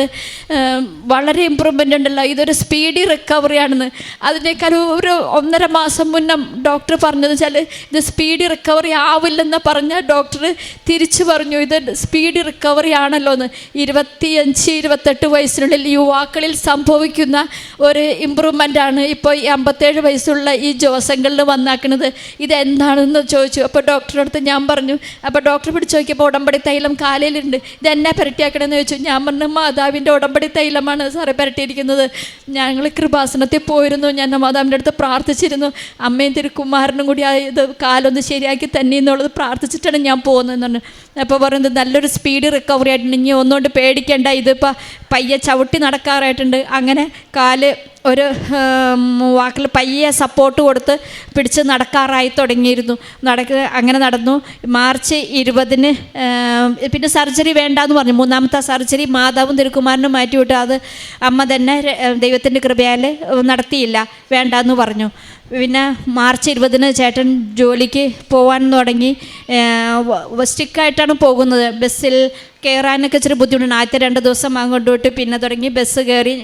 വളരെ ഇമ്പ്രൂവ്മെന്റ് ഉണ്ടല്ലോ. ഇതൊരു സ്പീഡി റിക്കവറി ആണെന്ന്. അതിനേക്കാൾ ഒരു ഒന്നര മാസം മുന്നേ ഡോക്ടർ പറഞ്ഞത് വെച്ചാൽ ഇത് സ്പീഡി റിക്കവറി ആവില്ലെന്ന് പറഞ്ഞ ഡോക്ടർ തിരിച്ചു പറഞ്ഞു ഇത് സ്പീഡി റിക്കവറി ആണല്ലോ എന്ന് ഇരുപത്തിയഞ്ച് ഇരുപത്തെട്ട് വയസ്സിനുള്ളിൽ യുവാക്കളിൽ സംഭവിക്കുന്ന ഒരു ഇമ്പ്രൂവ്മെന്റ് ആണ് ഇപ്പോൾ ഈ അമ്പത്തേഴ് വയസ്സുള്ള ഈ ജോസങ്ങളിൽ വന്നാക്കുന്നത്. ഇതെന്താണെന്ന് ചോദിച്ചു. അപ്പോൾ ഡോക്ടറുടെ അടുത്ത് ഞാൻ പറഞ്ഞു അപ്പോൾ ഡോക്ടർ പിടിച്ച് നോക്കിയപ്പോൾ ഉടമ്പടി തൈലം കാലയിലുണ്ട് ഇതെന്നെ പുരട്ടിയാക്കണമെന്ന് ചോദിച്ചു. ഞാൻ പറഞ്ഞു മാതാവിന്റെ ഉടമ്പടി തൈലമാണ് സാറേ പുരട്ടിയിരിക്കുന്നത്. ഞങ്ങൾ കൃപാസനത്തിൽ പോയിരുന്നു. ഞാൻ മാതാവിന്റെ അടുത്ത് പ്രാർത്ഥിച്ചിരുന്നു. അമ്മയും തിരുക്കുമാരനും കൂടി ഇത് കാലൊന്ന് ശരിയാക്കി തന്നെ എന്നുള്ളത് പ്രാർത്ഥിച്ചിട്ടാണ് ഞാൻ പോകുന്നതെന്ന് പറഞ്ഞു. അപ്പോൾ പറയുന്നത് നല്ലൊരു സ്പീഡ് റിക്കവറി ആയിട്ടുണ്ട് ഇനി ഒന്നുകൊണ്ട് പേടിക്കേണ്ട. ഇതിപ്പോൾ പയ്യെ ചവിട്ടി നടക്കാറായിട്ടുണ്ട്. അങ്ങനെ കാൽ ഒരു വാക്കിൽ പയ്യെ സപ്പോർട്ട് കൊടുത്ത് പിടിച്ച് നടക്കാറായി തുടങ്ങിയിരുന്നു. നടക്ക അങ്ങനെ നടന്നു. മാർച്ച് ഇരുപതിന് പിന്നെ സർജറി വേണ്ടാന്ന് പറഞ്ഞു. മൂന്നാമത്തെ സർജറി മാതാവും തിരുക്കുമാരനും മാറ്റിവിട്ടു അത് അമ്മ തന്നെ ദൈവത്തിന്റെ കൃപയാൽ നടത്തിയില്ല. വേണ്ടാന്ന് പറഞ്ഞു. പിന്നെ മാർച്ച് ഇരുപതിന് ചേട്ടൻ ജോലിക്ക് പോകാൻ തുടങ്ങി. സ്റ്റിക്കായിട്ടാണ് പോകുന്നത്. ബസ്സിൽ കയറാനൊക്കെ ഇച്ചിരി ബുദ്ധിമുട്ടുണ്ട്. ആദ്യത്തെ രണ്ട് ദിവസം അങ്ങോട്ട് ഡ്യൂട്ടി പിന്നെ തുടങ്ങി ബസ് കയറി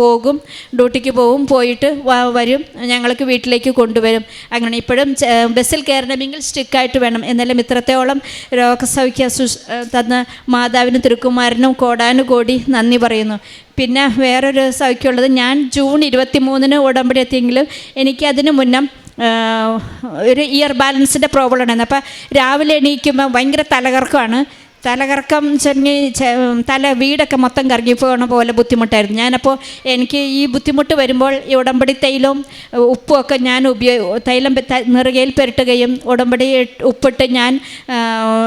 പോകും. ഡ്യൂട്ടിക്ക് പോകും പോയിട്ട് വരും. ഞങ്ങൾക്ക് വീട്ടിലേക്ക് കൊണ്ടുവരും. അങ്ങനെ ഇപ്പോഴും ബസ്സിൽ കയറണമെങ്കിൽ സ്റ്റിക്കായിട്ട് വേണം. എന്നാലും ഇത്രത്തോളം രോഗസൗഖ്യ തന്ന മാതാവിനും തിരുക്കുമാരനും കോടാനുകോടി നന്ദി പറയുന്നു. പിന്നെ വേറൊരു സൗഖ്യമുള്ളത് ഞാൻ ജൂൺ ഇരുപത്തി മൂന്നിന് ഉടമ്പടി എത്തിയെങ്കിലും എനിക്ക് അതിന് മുന്നം ഒരു ഇയർ ബാലൻസിന്റെ പ്രോബ്ലം ഉണ്ടായിരുന്നു അപ്പോൾ രാവിലെ എണീക്കുമ്പോൾ ഭയങ്കര തലകറക്കമാണ്. തലകറക്കം ചെങ്ങി തല വീടൊക്കെ മൊത്തം കറങ്ങി പോലെ ബുദ്ധിമുട്ടായിരുന്നു. ഞാനപ്പോൾ എനിക്ക് ഈ ബുദ്ധിമുട്ട് വരുമ്പോൾ ഈ ഉടമ്പടി തൈലവും ഉപ്പും ഒക്കെ ഞാൻ ഉപയോഗ തൈലം നെറുകയിൽ പുരട്ടുകയും ഉടമ്പടി ഉപ്പിട്ട് ഞാൻ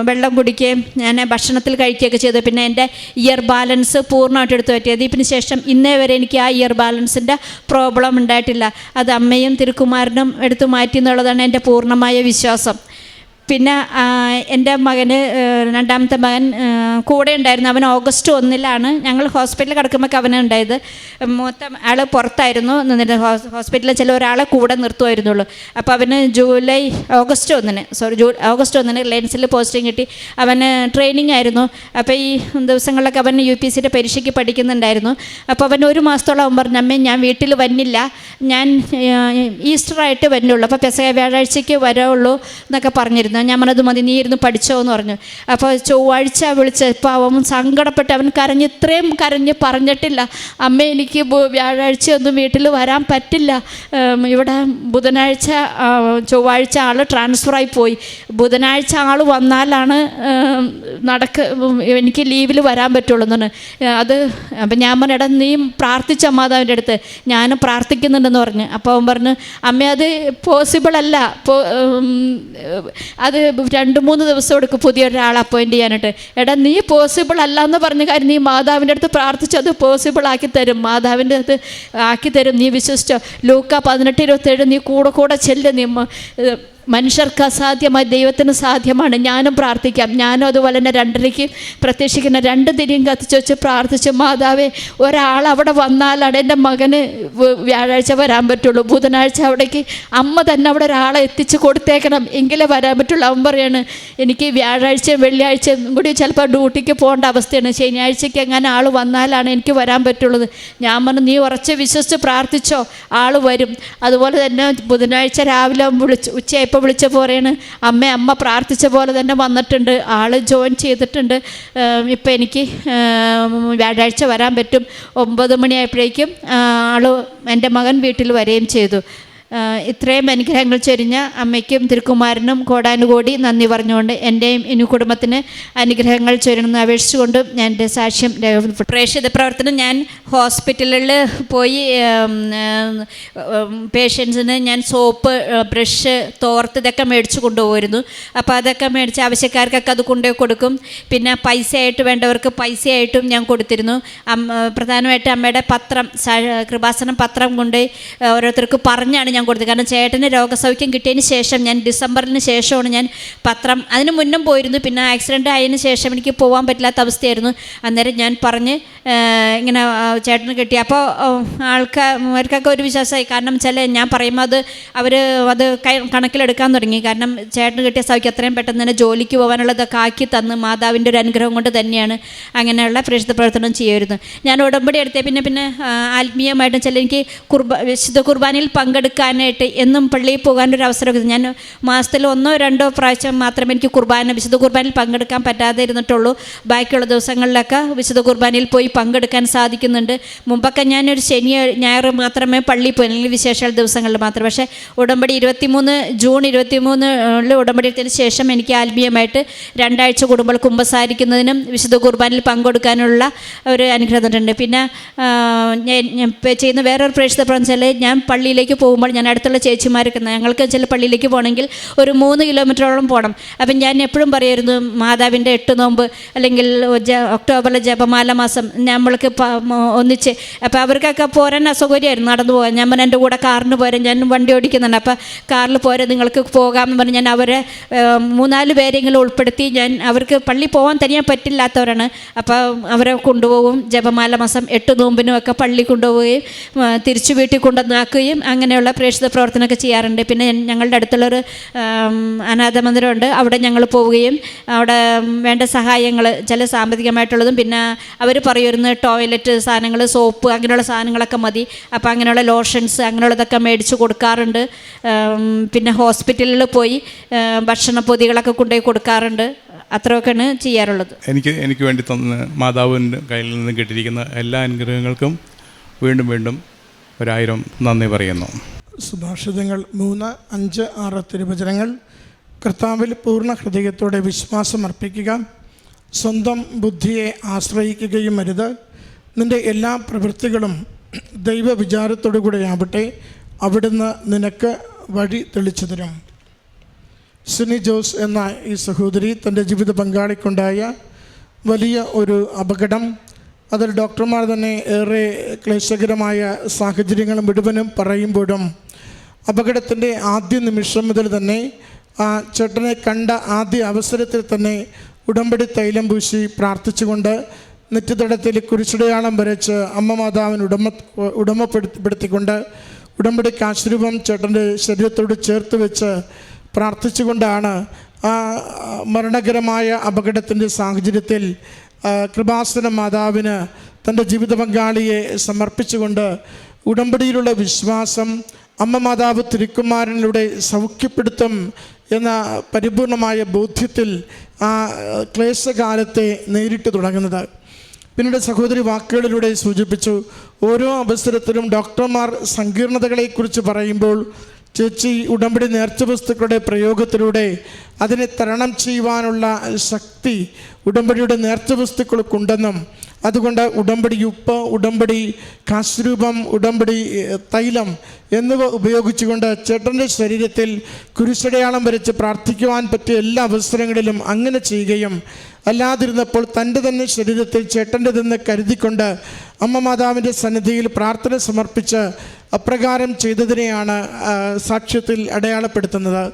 വെള്ളം കുടിക്കുകയും ഞാൻ ഭക്ഷണത്തിൽ കഴിക്കുകയൊക്കെ ചെയ്തു. പിന്നെ എന്റെ ഇയർ ബാലൻസ് പൂർണമായിട്ട് എടുത്തു പറ്റിയത്. ഇതിന് ശേഷം ഇന്നേ വരെ എനിക്ക് ആ ഇയർ ബാലൻസിന്റെ പ്രോബ്ലം ഉണ്ടായിട്ടില്ല. അത് അമ്മയും തിരുക്കുമാരനും എടുത്തു മാറ്റി എന്നുള്ളതാണ് എന്റെ പൂർണമായ വിശ്വാസം. പിന്നെ എന്റെ മകന് രണ്ടാമത്തെ മകൻ കൂടെ ഉണ്ടായിരുന്നു. അവൻ ഓഗസ്റ്റ് ഒന്നിലാണ് ഞങ്ങൾ ഹോസ്പിറ്റലിൽ കിടക്കുമ്പോൾ അവനെ ഉണ്ടായത്. മൊത്തം ആൾ പുറത്തായിരുന്നു നിന്നിട്ട് ഹോസ്പിറ്റലിൽ ചില ഒരാളെ കൂടെ നിർത്തുമായിരുന്നുള്ളൂ. അപ്പോൾ അവന് ജൂലൈ ഓഗസ്റ്റ് ഒന്നിന് സോറി ജൂ ഓഗസ്റ്റ് ഒന്നിന് റിലയൻസിൽ പോസ്റ്റിംഗ് കിട്ടി. അവന് ട്രെയിനിങ് ആയിരുന്നു. അപ്പോൾ ഈ ദിവസങ്ങളിലൊക്കെ അവൻ യു പി സിയുടെ പരീക്ഷയ്ക്ക് പഠിക്കുന്നുണ്ടായിരുന്നു. അപ്പോൾ അവൻ ഒരു മാസത്തോളം അവൻ പറഞ്ഞു അമ്മേ ഞാൻ വീട്ടിൽ വന്നില്ല. ഞാൻ ഈസ്റ്ററായിട്ട് വരുന്നുള്ളൂ അപ്പോൾ പെസക വ്യാഴാഴ്ചയ്ക്ക് വരാവുള്ളൂ എന്നൊക്കെ പറഞ്ഞിരുന്നു. ഞാൻ പറഞ്ഞത് മതി നീ ഇരുന്ന് പഠിച്ചോ എന്ന് പറഞ്ഞു. അപ്പോൾ ചൊവ്വാഴ്ച വിളിച്ചപ്പോൾ അവൻ സങ്കടപ്പെട്ട് അവൻ കരഞ്ഞ് ഇത്രയും കരഞ്ഞ് പറഞ്ഞിട്ടില്ല. അമ്മ എനിക്ക് വ്യാഴാഴ്ച ഒന്നും വീട്ടിൽ വരാൻ പറ്റില്ല. ഇവിടെ ബുധനാഴ്ച ചൊവ്വാഴ്ച ആൾ ട്രാൻസ്ഫറായി പോയി. ബുധനാഴ്ച ആൾ വന്നാലാണ് നടക്ക് എനിക്ക് ലീവിൽ വരാൻ പറ്റുള്ളൂ പറഞ്ഞു. അത് അപ്പം ഞാൻ പറഞ്ഞു നീ പ്രാർത്ഥിച്ച അമ്മാതാവിന്റെ അടുത്ത്. ഞാനും പ്രാർത്ഥിക്കുന്നുണ്ടെന്ന് പറഞ്ഞു. അപ്പോൾ അവൻ പറഞ്ഞു അമ്മ അത് പോസിബിൾ അല്ല. അത് രണ്ട് മൂന്ന് ദിവസം എടുക്കും പുതിയൊരാളെ അപ്പോയിന്റ് ചെയ്യാനായിട്ട്. എടാ നീ പോസിബിൾ അല്ല എന്ന് പറഞ്ഞ കാര്യം നീ മാതാവിന്റെ അടുത്ത് പ്രാർത്ഥിച്ചു അത് പോസിബിൾ ആക്കി തരും. മാതാവിന്റെ അടുത്ത് ആക്കി തരും. നീ വിശ്വസിച്ചോ? ലൂക്ക പതിനെട്ട് ഇരുപത്തേഴ് നീ കൂടെ കൂടെ ചെല്ല്. നീ മനുഷ്യർക്ക് അസാധ്യമായി ദൈവത്തിന് സാധ്യമാണ്. ഞാനും പ്രാർത്ഥിക്കാം. ഞാനും അതുപോലെ തന്നെ രണ്ടരയ്ക്ക് പ്രത്യക്ഷിക്കുന്ന രണ്ട് തിരിയും കത്തിച്ച് വെച്ച് പ്രാർത്ഥിച്ച് മാതാവേ ഒരാൾ അവിടെ വന്നാലാണ് എന്റെ മകന് വ്യാഴാഴ്ച വരാൻ പറ്റുള്ളൂ. ബുധനാഴ്ച അവിടേക്ക് അമ്മ തന്നെ അവിടെ ഒരാളെ എത്തിച്ച് കൊടുത്തേക്കണം. എങ്കിലേ വരാൻ പറ്റുള്ളൂ. അവൻ പറയാണ് എനിക്ക് വ്യാഴാഴ്ചയും വെള്ളിയാഴ്ചയും കൂടി ചിലപ്പോൾ ഡ്യൂട്ടിക്ക് പോകേണ്ട അവസ്ഥയാണ്. ശനിയാഴ്ചയ്ക്ക് എങ്ങനെ ആൾ വന്നാലാണ് എനിക്ക് വരാൻ പറ്റുള്ളത്. ഞാൻ പറഞ്ഞു നീ ഉറച്ച് വിശ്വസിച്ച് പ്രാർത്ഥിച്ചോ ആൾ വരും. അതുപോലെ തന്നെ ബുധനാഴ്ച രാവിലെ വിളിച്ച് ഉച്ചയായപ്പോൾ വിളിച്ചപ്പോൾ പോലെയാണ്. അമ്മ അമ്മ പ്രാർത്ഥിച്ച പോലെ തന്നെ വന്നിട്ടുണ്ട്. ആൾ ജോയിൻ ചെയ്തിട്ടുണ്ട്. ഇപ്പം എനിക്ക് വ്യാഴാഴ്ച വരാൻ പറ്റും. ഒമ്പത് മണിയായപ്പോഴേക്കും ആൾ എന്റെ മകൻ വീട്ടിൽ വരികയും ചെയ്തു. ഇത്രയും അനുഗ്രഹങ്ങൾ ചൊരിഞ്ഞ അമ്മയ്ക്കും തിരുക്കുമാരനും കോടാനുകോടി നന്ദി പറഞ്ഞുകൊണ്ട് എന്റെയും ഇനി കുടുംബത്തിന് അനുഗ്രഹങ്ങൾ ചൊരിയണമെന്ന് അപേക്ഷിച്ചുകൊണ്ട് ഞാൻ എന്റെ സാക്ഷ്യം രേഖപ്പെടുത്തും പ്രേക്ഷിത പ്രവർത്തനം ഞാൻ ഹോസ്പിറ്റലിൽ പോയി പേഷ്യൻസിന് ഞാൻ സോപ്പ് ബ്രഷ് തോർത്ത് ഇതൊക്കെ മേടിച്ച് കൊണ്ടുപോയിരുന്നു. അപ്പോൾ അതൊക്കെ മേടിച്ച് ആവശ്യക്കാർക്കൊക്കെ അത് കൊണ്ടുപോയി കൊടുക്കും. പിന്നെ പൈസയായിട്ട് വേണ്ടവർക്ക് പൈസയായിട്ടും ഞാൻ കൊടുത്തിരുന്നു. പ്രധാനമായിട്ടും അമ്മയുടെ പത്രം കൃപാസനം പത്രം കൊണ്ട് ഓരോരുത്തർക്ക് പറഞ്ഞാണ് ഞാൻ കൊടുത്തത്. കാരണം ചേട്ടന് രോഗസൗഖ്യം കിട്ടിയതിന് ശേഷം ഞാൻ ഡിസംബറിന് ശേഷമാണ് ഞാൻ പത്രം അതിന് മുന്നും പോയിരുന്നു. പിന്നെ ആക്സിഡന്റ് ആയതിന് ശേഷം എനിക്ക് പോകാൻ പറ്റില്ലാത്ത അവസ്ഥയായിരുന്നു. അന്നേരം ഞാൻ പറഞ്ഞ് ഇങ്ങനെ ചേട്ടന് കിട്ടി. അപ്പോൾ ആൾക്കാർക്കൊക്കെ ഒരു വിശ്വാസമായി. കാരണം ചില ഞാൻ പറയുമ്പോൾ അത് അവർ അത് കണക്കിലെടുക്കാൻ തുടങ്ങി. കാരണം ചേട്ടന് കിട്ടിയ സൗഖ്യം അത്രയും പെട്ടെന്ന് തന്നെ ജോലിക്ക് പോകാനുള്ളതൊക്കെ ആക്കി തന്ന് മാതാവിന്റെ ഒരു അനുഗ്രഹം കൊണ്ട് തന്നെയാണ് അങ്ങനെയുള്ള പ്രേക്ഷിത പ്രവർത്തനം ചെയ്യുമായിരുന്നു ഞാൻ ഉടമ്പടി എടുത്തേ. പിന്നെ പിന്നെ ആത്മീയമായിട്ട് ചില എനിക്ക് കുർബ വിശുദ്ധ കുർബാനയിൽ പങ്കെടുക്കാനായിട്ട് എന്നും പള്ളിയിൽ പോകാൻ ഒരു അവസരം ഞാൻ മാസത്തിൽ ഒന്നോ രണ്ടോ പ്രാവശ്യം മാത്രമേ എനിക്ക് കുർബാന വിശുദ്ധ കുർബാനയിൽ പങ്കെടുക്കാൻ പറ്റാതെ ഇരുന്നിട്ടുള്ളൂ. ബാക്കിയുള്ള ദിവസങ്ങളിലൊക്കെ വിശുദ്ധ കുർബാനയിൽ പോയി പങ്കെടുക്കാൻ സാധിക്കുന്നുണ്ട്. മുമ്പൊക്കെ ഞാനൊരു ശനി ഞായർ മാത്രമേ പള്ളിയിൽ പോയി. അല്ലെങ്കിൽ വിശേഷ ദിവസങ്ങളിൽ മാത്രം. പക്ഷേ ഉടമ്പടി ഇരുപത്തിമൂന്ന് ജൂൺ ഇരുപത്തിമൂന്നിൽ ഉടമ്പടി എടുത്തതിന് ശേഷം എനിക്ക് ആത്മീയമായിട്ട് രണ്ടാഴ്ച കുടുംബങ്ങൾ കുമ്പസാരിക്കുന്നതിനും വിശുദ്ധ കുർബാനയിൽ പങ്കെടുക്കാനുള്ള ഒരു അനുഗ്രഹം തന്നിട്ടുണ്ട്. പിന്നെ ഞാൻ ചെയ്യുന്ന വേറൊരു പ്രേക്ഷിത പ്രവചനം ഞാൻ പള്ളിയിലേക്ക് പോകുമ്പോൾ ഞാൻ അടുത്തുള്ള ചേച്ചിമാരൊക്കെ ഞങ്ങൾക്ക് ചില പള്ളിയിലേക്ക് പോകണമെങ്കിൽ ഒരു മൂന്ന് കിലോമീറ്ററോളം പോകണം. അപ്പം ഞാൻ എപ്പോഴും പറയായിരുന്നു മാതാവിന്റെ എട്ട് നോമ്പ് അല്ലെങ്കിൽ ഒക്ടോബറിലെ ജപമാല മാസം നമ്മൾക്ക് ഒന്നിച്ച് അപ്പോൾ അവർക്കൊക്കെ പോരാൻ അസൗകര്യമായിരുന്നു നടന്നു പോകാൻ. ഞാൻ പറഞ്ഞു എന്റെ കൂടെ കാറിന് പോരാൻ ഞാൻ വണ്ടി ഓടിക്കുന്നുണ്ട്. അപ്പോൾ കാറിൽ പോരെ നിങ്ങൾക്ക് പോകാമെന്ന് പറഞ്ഞ് ഞാൻ അവരെ മൂന്നാൽ പേരെങ്കിലും ഉൾപ്പെടുത്തി ഞാൻ അവർക്ക് പള്ളി പോകാൻ തനിയാൻ പറ്റില്ലാത്തവരാണ്. അപ്പോൾ അവരെ കൊണ്ടുപോകും. ജപമാല മാസം എട്ട് നോമ്പിനും ഒക്കെ പള്ളി കൊണ്ടുപോവുകയും തിരിച്ചു വീട്ടിൽ കൊണ്ടുവന്നാക്കുകയും അങ്ങനെയുള്ള പ്രേക്ഷിത പ്രവർത്തനമൊക്കെ ചെയ്യാറുണ്ട്. പിന്നെ ഞങ്ങളുടെ അടുത്തുള്ളൊരു അനാഥ മന്ദിരമുണ്ട്. അവിടെ ഞങ്ങൾ പോവുകയും അവിടെ വേണ്ട സഹായങ്ങൾ ചില സാമ്പത്തികമായിട്ടുള്ളതും പിന്നെ അവർ പറയുമായിരുന്നു ടോയ്ലറ്റ് സാധനങ്ങൾ സോപ്പ് അങ്ങനെയുള്ള സാധനങ്ങളൊക്കെ മതി. അപ്പോൾ അങ്ങനെയുള്ള ലോഷൻസ് അങ്ങനെയുള്ളതൊക്കെ മേടിച്ച് കൊടുക്കാറുണ്ട്. പിന്നെ ഹോസ്പിറ്റലിൽ പോയി ഭക്ഷണ പൊതികളൊക്കെ കൊണ്ടുപോയി കൊടുക്കാറുണ്ട്. അത്രയൊക്കെയാണ് ചെയ്യാറുള്ളത്. എനിക്ക് എനിക്ക് വേണ്ടി തന്ന മാതാവിന്റെ കയ്യിൽ നിന്ന് കിട്ടിയിരിക്കുന്ന എല്ലാ അനുഗ്രഹങ്ങൾക്കും വീണ്ടും വീണ്ടും ഒരായിരം നന്ദി പറയുന്നു. സുഭാഷിതങ്ങൾ മൂന്ന് അഞ്ച് ആറ് തിരുവചനങ്ങൾ കർത്താവിൽ പൂർണ ഹൃദയത്തോടെ വിശ്വാസം അർപ്പിക്കുക. സ്വന്തം ബുദ്ധിയെ ആശ്രയിക്കുകയും അരുത്. നിന്റെ എല്ലാ പ്രവൃത്തികളും ദൈവവിചാരത്തോടു കൂടെയാവട്ടെ അവിടുന്ന് നിനക്ക് വഴി തെളിച്ചു തരും. സിനി ജോസ് എന്ന ഈ സഹോദരി തന്റെ ജീവിത പങ്കാളിക്കുണ്ടായ വലിയ ഒരു അപകടം. അതിൽ ഡോക്ടർമാർ തന്നെ ഏറെ ക്ലേശകരമായ സാഹചര്യങ്ങളും മുഴുവനും പറയുമ്പോഴും അപകടത്തിന്റെ ആദ്യ നിമിഷം മുതൽ തന്നെ ആ ചേട്ടനെ കണ്ട ആദ്യ അവസരത്തിൽ തന്നെ ഉടമ്പടി തൈലം പൂശി പ്രാർത്ഥിച്ചുകൊണ്ട് നെറ്റിത്തടത്തിൽ കുരിശുടയാളം വരച്ച് അമ്മ മാതാവിന് ഉടമ ഉടമപ്പെടുത്തിപ്പെടുത്തിക്കൊണ്ട് ഉടമ്പടി കാശ്രൂപം ചേട്ടന്റെ ശരീരത്തോട് ചേർത്ത് വെച്ച് പ്രാർത്ഥിച്ചുകൊണ്ടാണ് ആ മരണകരമായ അപകടത്തിന്റെ സാഹചര്യത്തിൽ കൃപാസന മാതാവിന് തന്റെ ജീവിത പങ്കാളിയെ സമർപ്പിച്ചുകൊണ്ട് ഉടമ്പടിയിലുള്ള വിശ്വാസം അമ്മ മാതാവ് തിരുക്കുമാരനിലൂടെ സൗഖ്യപ്പെടുത്തും എന്ന പരിപൂർണമായ ബോധ്യത്തിൽ ആ ക്ലേശകാലത്തെ നേരിട്ട് തുടങ്ങുന്നത്. പിന്നീട് സഹോദരി വാക്കുകളിലൂടെ സൂചിപ്പിച്ചു ഓരോ അവസരത്തിലും ഡോക്ടർമാർ സങ്കീർണതകളെക്കുറിച്ച് പറയുമ്പോൾ ചേച്ചി ഉടമ്പടി നേർച്ച വസ്തുക്കളുടെ പ്രയോഗത്തിലൂടെ അതിനെ തരണം ചെയ്യുവാനുള്ള ശക്തി ഉടമ്പടിയുടെ നേർച്ച വസ്തുക്കൾക്കുണ്ടെന്നും അതുകൊണ്ട് ഉടമ്പടി ഉപ്പ് ഉടമ്പടി കാശ്രൂപം ഉടമ്പടി തൈലം എന്നിവ ഉപയോഗിച്ചുകൊണ്ട് ചേട്ടന്റെ ശരീരത്തിൽ കുരിശടയാളം വരച്ച് പ്രാർത്ഥിക്കുവാൻ പറ്റിയ എല്ലാ അവസരങ്ങളിലും അങ്ങനെ ചെയ്യുകയും അല്ലാതിരുന്നപ്പോൾ തന്റെ തന്നെ ശരീരത്തിൽ ചേട്ടന്റെതെന്ന് കരുതിക്കൊണ്ട് അമ്മ മാതാവിന്റെ സന്നിധിയിൽ പ്രാർത്ഥന സമർപ്പിച്ച് അപ്രകാരം ചെയ്തതിനെയാണ് സാക്ഷ്യത്തിൽ അടയാളപ്പെടുത്തുന്നത്.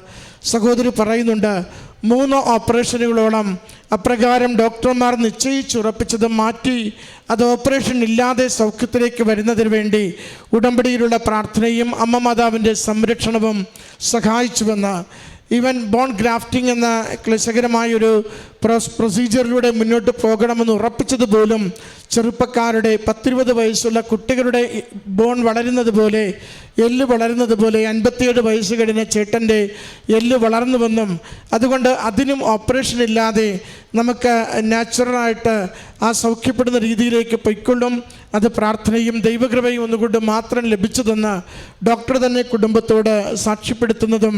സഹോദരി പറയുന്നുണ്ട് മൂന്ന് ഓപ്പറേഷനുകളോളം അപ്രകാരം ഡോക്ടർമാർ നിശ്ചയിച്ചുറപ്പിച്ചത് മാറ്റി അത് ഓപ്പറേഷൻ ഇല്ലാതെ സൗഖ്യത്തിലേക്ക് വരുന്നതിന് വേണ്ടി ഉടമ്പടിയിലുള്ള പ്രാർത്ഥനയും അമ്മ മാതാവിന്റെ സംരക്ഷണവും സഹായിച്ചുവെന്ന് ഈവൻ ബോൺ ഗ്രാഫ്റ്റിംഗ് എന്ന ക്ലേശകരമായൊരു പ്രൊസ് പ്രൊസീജിയറിലൂടെ മുന്നോട്ട് പോകണമെന്ന് ഉറപ്പിച്ചത് പോലും ചെറുപ്പക്കാരുടെ പത്തിരുപത് വയസ്സുള്ള കുട്ടികളുടെ ബോൺ വളരുന്നത് പോലെ എല്ല് വളരുന്നത് പോലെ അൻപത്തിയേഴ് വയസ്സ് കഴിഞ്ഞ ചേട്ടന്റെ എല്ല് വളർന്നുവെന്നും അതുകൊണ്ട് അതിനും ഓപ്പറേഷൻ ഇല്ലാതെ നമുക്ക് നാച്ചുറലായിട്ട് ആ സൗഖ്യപ്പെടുന്ന രീതിയിലേക്ക് പൊയ്ക്കൊള്ളും. അത് പ്രാർത്ഥനയും ദൈവകൃപയും ഒന്നുകൊണ്ട് മാത്രം ലഭിച്ചതെന്ന് ഡോക്ടർ തന്നെ കുടുംബത്തോട് സാക്ഷ്യപ്പെടുത്തുന്നതും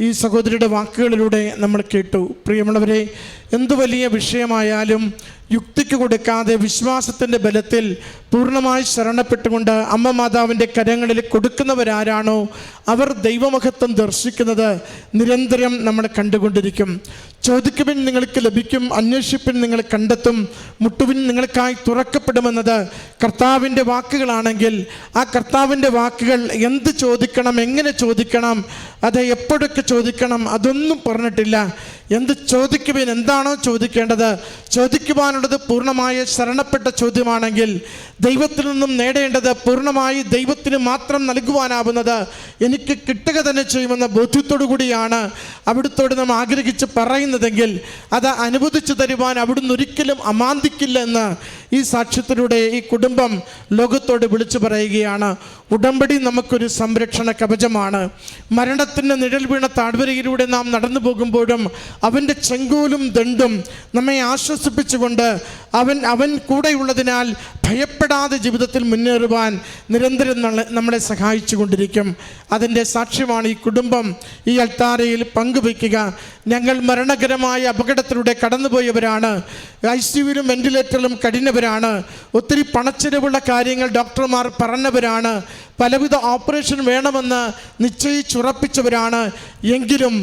ഈ സഹോദരിയുടെ വാക്കുകളിലൂടെ നമ്മൾ കേട്ടു. പ്രിയമുള്ളവരെ എന്തു വലിയ വിഷയമായാലും യുക്തിക്ക് കൊടുക്കാതെ വിശ്വാസത്തിന്റെ ബലത്തിൽ പൂർണമായി ശരണപ്പെട്ടുകൊണ്ട് അമ്മ മാതാവിന്റെ കരങ്ങളിൽ കൊടുക്കുന്നവരാരാണോ അവർ ദൈവമഹത്വം ദർശിക്കുന്നത് നിരന്തരം നമ്മൾ കണ്ടുകൊണ്ടിരിക്കും. ചോദിക്കുവിൻ നിങ്ങൾക്ക് ലഭിക്കും അന്വേഷിപ്പിൻ നിങ്ങൾ കണ്ടെത്തും മുട്ടുവിൻ നിങ്ങൾക്കായി തുറക്കപ്പെടുമെന്നത് കർത്താവിന്റെ വാക്കുകളാണെങ്കിൽ ആ കർത്താവിന്റെ വാക്കുകൾ എന്ത് ചോദിക്കണം എങ്ങനെ ചോദിക്കണം അത് എപ്പോഴൊക്കെ ചോദിക്കണം അതൊന്നും പറഞ്ഞിട്ടില്ല. എന്ത് ചോദിക്കുവിൻ എന്താണോ ചോദിക്കേണ്ടത് ചോദിക്കുവാനുള്ളത് പൂർണമായ ശരണപ്പെട്ട ചോദ്യമാണെങ്കിൽ ദൈവത്തിൽ നിന്നും നേടേണ്ടത് പൂർണമായി ദൈവത്തിന് മാത്രം നൽകുവാനാവുന്നത് എനിക്ക് കിട്ടുക തന്നെ ചെയ്യുമെന്ന ബോധ്യത്തോടു കൂടിയാണ് അവിടുത്തോട് നാം ആഗ്രഹിച്ച് പറയുന്നതെങ്കിൽ അത് അനുവദിച്ചു തരുവാൻ അവിടുന്ന് ഒരിക്കലും അമാന്തിക്കില്ല എന്ന് ഈ സാക്ഷ്യത്തിലൂടെ ഈ കുടുംബം ലോകത്തോട് വിളിച്ചു പറയുകയാണ് ഉടമ്പടി നമുക്കൊരു സംരക്ഷണ കവചമാണ്. മരണത്തിന്റെ നിഴൽ വീണ താഴ്വരയിലൂടെ നാം നടന്നു പോകുമ്പോഴും അവന്റെ ചെങ്കോലും ദണ്ടും നമ്മെ ആശ്വസിപ്പിച്ചുകൊണ്ട് അവൻ അവൻ കൂടെയുള്ളതിനാൽ ഭയപ്പെടാതെ ജീവിതത്തിൽ മുന്നേറുവാൻ നിരന്തരം നമ്മളെ- സഹായിച്ചു കൊണ്ടിരിക്കും അതിന്റെ സാക്ഷ്യമാണ് ഈ കുടുംബം. ഈ അൾത്താരയിൽ പങ്കുവയ്ക്കുക. ഞങ്ങൾ മരണകരമായ അപകടത്തിലൂടെ കടന്നുപോയവരാണ്. ഐ സിയുവിലും വെന്റിലേറ്ററിലും കഴിഞ്ഞവരാണ് ഒത്തിരി പണച്ചെലവുള്ള കാര്യങ്ങൾ ഡോക്ടർമാർ പറഞ്ഞവരാണ്. പലവിധ ഓപ്പറേഷൻ വേണമെന്ന് നിശ്ചയിച്ചുറപ്പിച്ചവരാണ്. എങ്കിലും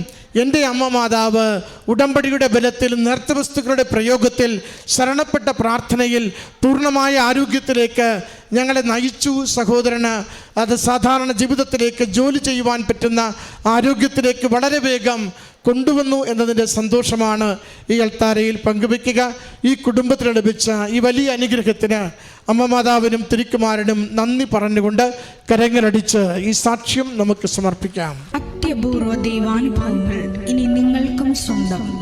എന്റെ അമ്മ മാതാവ് ഉടമ്പടിയുടെ ബലത്തിൽ നേർത്ത വസ്തുക്കളുടെ പ്രയോഗത്തിൽ ശരണപ്പെട്ട പ്രാർത്ഥനയിൽ പൂർണമായ ആരോഗ്യത്തിലേക്ക് ഞങ്ങളെ നയിച്ചു സഹോദരന്. അത് സാധാരണ ജീവിതത്തിലേക്ക് ജോലി ചെയ്യുവാൻ പറ്റുന്ന ആരോഗ്യത്തിലേക്ക് വളരെ വേഗം കൊണ്ടുവന്നു എന്നതിന്റെ സന്തോഷമാണ് ഈ അൾത്താരയിൽ പങ്കുവെക്കുക ഈ കുടുംബത്തിന് ലഭിച്ച ഈ വലിയ അനുഗ്രഹത്തിന് അമ്മ മാതാവിനും തിരിക്കുമാരനും നന്ദി പറഞ്ഞുകൊണ്ട് കരങ്ങളടിച്ച് ഈ സാക്ഷ്യം നമുക്ക് സമർപ്പിക്കാം. അത്യപൂർവ ദൈവാനുഭവങ്ങൾ ഇനി നിങ്ങൾക്കും സ്വന്തം.